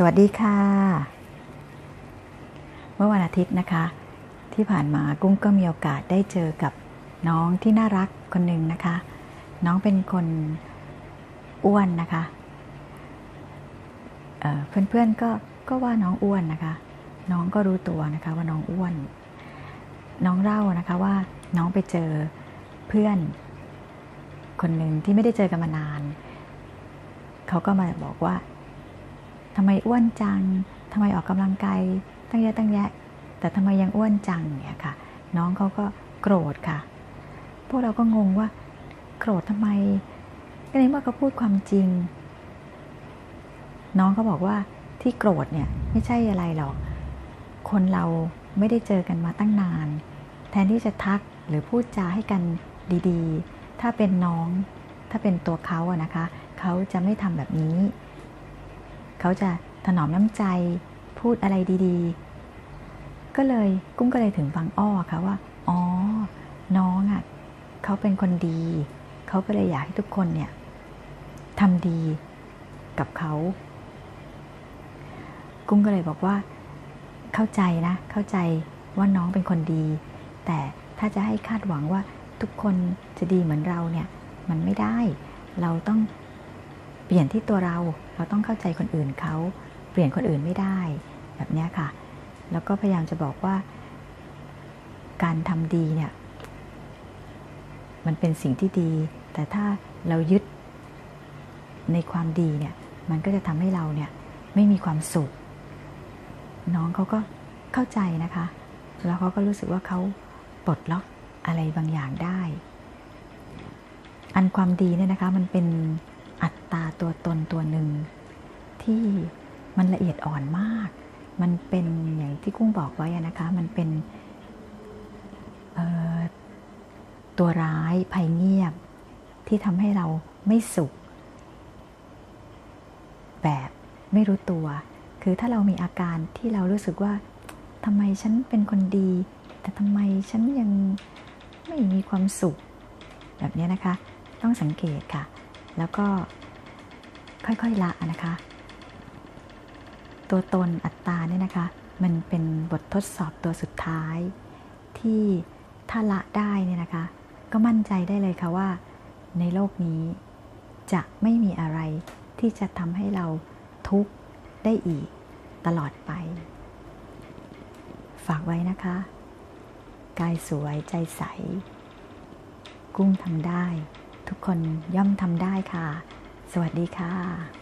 สวัสดีค่ะ เมื่อวันอาทิตย์นะคะ ที่ผ่านมากุ้งก็มีโอกาสได้เจอกับน้องที่น่ารักคนหนึ่งนะคะ น้องเป็นคนอ้วนนะคะเเพื่อนๆก็ก็ว่าน้องอ้วนนะคะ น้องก็รู้ตัวนะคะว่าน้องอ้วน น้องเล่านะคะว่าน้องไปเจอเพื่อน คนหนึ่งที่ไม่ได้เจอกันมานาน เขาก็มาบอกว่า ทำไมอ้วนจังทำไมออกกำลังกายตั้งเยอะตั้งแยะ แต่ทำไมยังอ้วนจังเนี่ยค่ะ น้องเขาก็โกรธค่ะ พวกเราก็งงว่า โกรธทำไมก็ในเมื่อเขาพูดความจริง น้องเขาบอกว่าที่โกรธเนี่ยไม่ใช่อะไรหรอก คนเราไม่ได้เจอกันมาตั้งนาน แทนที่จะทักหรือพูดจาให้กันดีๆ ถ้าเป็นน้อง ถ้าเป็นตัวเขาอะนะคะ เขาจะไม่ทำแบบนี้ เขาจะถนอมน้ำใจ พูดอะไรดี ๆ ก็เลยกุ้งก็เลยถึงบางอ้อค่ะว่า อ๋อ น้องอะเขาเป็นคนดี เขาก็เลยอยากให้ทุกคนเนี่ยทำดีกับเขา กุ้งก็เลยบอกว่า เข้าใจนะ เข้าใจว่าน้องเป็นคนดี แต่ถ้าจะให้คาดหวังว่าทุกคนจะดีเหมือนเราเนี่ย มันไม่ได้ เราต้อง เปลี่ยนที่ตัวเราเราต้องเข้าใจคนอื่นเขาเปลี่ยนคนอื่นไม่ได้แบบนี้ค่ะ แล้วก็พยายามจะบอกว่า การทำดีเนี่ย มันเป็นสิ่งที่ดี แต่ถ้าเรายึดในความดีเนี่ย มันก็จะทำให้เราเนี่ยไม่มีความสุข น้องเขาก็เข้าใจนะคะ แล้วเขาก็รู้สึกว่าเขาปลดล็อกอะไรบางอย่างได้ อันความดีเนี่ยนะคะ มันเป็น อัตตาตัวตนตัวหนึ่ง ที่มันละเอียดอ่อนมาก มันเป็นอย่างที่กุ้งบอกไว้นะคะ มันเป็นตัวร้ายภัยเงียบที่ทำให้เราไม่สุข แบบไม่รู้ตัว คือถ้าเรามีอาการที่เรารู้สึกว่าทำไมฉันเป็นคนดี แต่ทำไมฉันยังไม่มีความสุข แบบนี้นะคะ ต้องสังเกตค่ะ แล้วก็ค่อยๆละนะคะ ตัวตนอัตตาเนี่ยนะคะ มันเป็นบททดสอบตัวสุดท้าย ที่ถ้าละได้เนี่ยนะคะ ก็มั่นใจได้เลยค่ะว่า ในโลกนี้จะไม่มีอะไรที่จะทำให้เราทุกข์ได้อีกตลอดไป ฝากไว้นะคะ กายสวยใจใส กุ้งทำได้ ทุกคนย่อมทำได้ค่ะ สวัสดีค่ะ